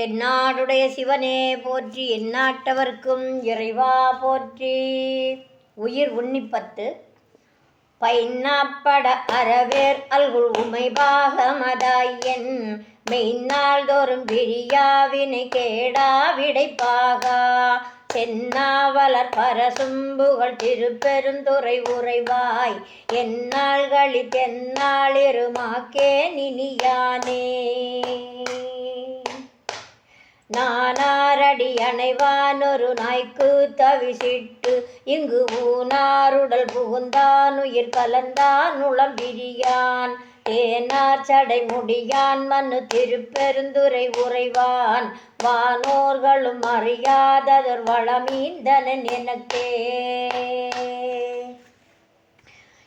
தென்னாடுடைய சிவனே போற்றி எந்நாட்டவர்க்கும் இறைவா போற்றி. உயிர் உன்னிப்பத்து பைன்னாப்பட அறவேர் அல்குள் உமைபாகமதாயன் மெய்நாள் தோறும் பிரியாவினை கேடா விடைப்பாகா. தென்னாவலர் பரசும்புகள் திருப்பெருந்துறை உறைவாய் எந்நாள்களி தென்னாளிருமாக்கே நினியானே. நானாரடி அணைவான் ஒரு நாய்க்கு தவிசிட்டு இங்கு ஊனாருடல் புகுந்தான் உயிர் கலந்தான் உளம் பிரியான் தேனார் சடை முடியான் மனு திருப்பெருந்துரை உறைவான். வானோர்களும் அறியாததொர் வளமீந்தனன் எனக்கே.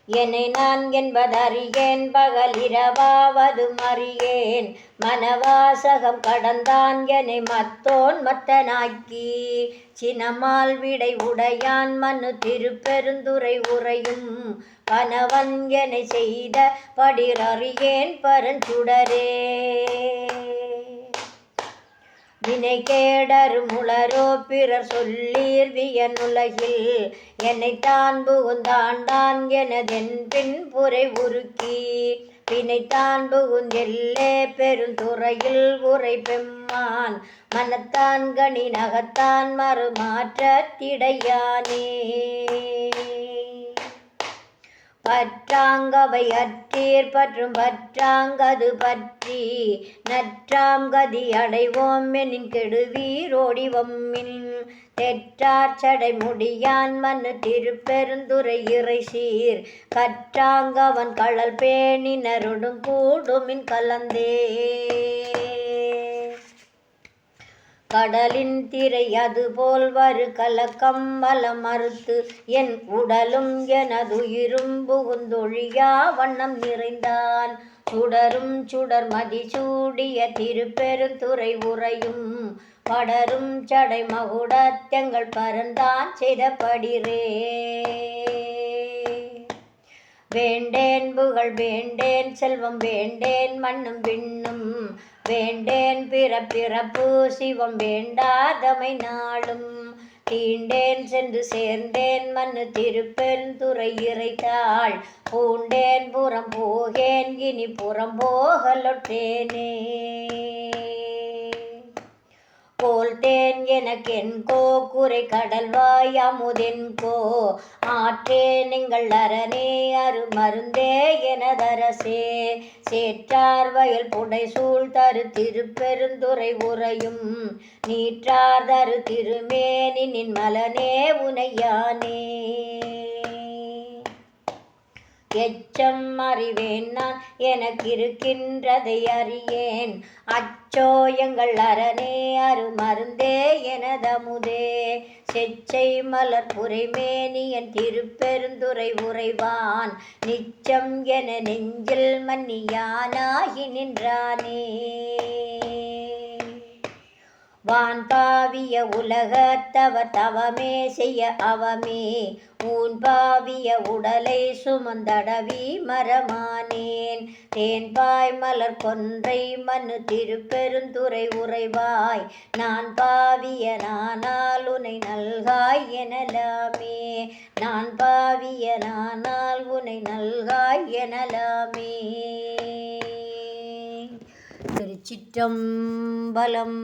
என்னை நான் என்பதறியேன் பகல் இரவாவது மறியேன். மனவாசகம் கடந்தான் என்னை மத்தோன் மத்தனாக்கி. சினமால் விடை உடையான் மனு திருப்பெருந்துரை உரையும் பனவன் என செய்த படிரறியேன் பரஞ்சுடரே. வினை கேடரு முளரோ பிறர் சொல்லீர் வியனுலகில் என்னைத்தான் புகுந்தாண்டான் எனதென் பின் புரை உருக்கி பிணைத்தான் புகுந்தெல்லே பெருந்துறையில் உரை பெம்மான் மனத்தான் கனி நகத்தான் மறுமாற்றத்திடையானே பற்றாங்கவை அற்றீர் பற்றும் பற்றாங்கது பற்றி. நற்றாம் கதி அடைவோம் எனின் கெடுவீரோடி தெற்றார் சடை முடியான் மனு திருப்பெருந்துரை இறை சீர் கற்றாங்கவன் கழல் பேணினருடும் கூடுமின் கலந்தே. கடலின் திரை அதுபோல் வரு கலக்கம் வலம் மறுத்து என் உடலும் எனதுயிரும் புகுந்தொழியா வண்ணம் நிறைந்தான். சுடரும் சுடர் மதி திருப்பெருந்துறை உறையும் படரும் சடை மகுடத்தங்கள் பரந்தான் செய்தபடிரே. வேண்டேன் புகழ் வேண்டேன் செல்வம் வேண்டேன் மண்ணும் விண்ணும். வேண்டேன் பிறப்பிறப்பு சிவம் வேண்டாதமை நாளும். தீண்டேன் சென்று சேர்ந்தேன் மண்ணு திருப்பெண் துறை இறைத்தாள். பூண்டேன் புறம் போகேன் இனி புறம் போகலொட்டேனே போல்தேன் எனக்கென்கோ? குறை கடல்வாய் அமுதென்கோ? ஆற்றே நீங்கள் அரணே அரு மருந்தே எனதரசே. சேற்றார் வயல் புடை சூழ் தரு திருப்பெருந்துரை உறையும். நீற்றார் தரு திருமேனின் மலனே உனையானே. எச்சம் அறிவேன் நான் எனக்கிருக்கின்றதை அறியேன். அச்சோ எங்கள் அரணே அரு மருந்தே எனதமுதே. செச்சை மலர் புரைமேனியன் திருப்பெருந்துரை உறைவான். நிச்சம் என நெஞ்சில் மன்னியானாகி நின்றானே. வான் பாவிய உலகத்தவர் தவமே செய்ய அவமே. ஊன் பாவிய உடலை சுமந்தடவி மரமானேன். தேன்பாய் மலர் கொன்றை மனு திருப்பெருந்துரை உறைவாய். நான் பாவிய நானால் உனை நல்காய் எனலாமே. நான் பாவிய நானால் உனை நல்காய் எனலாமே. திருச்சிற்றம்பலம்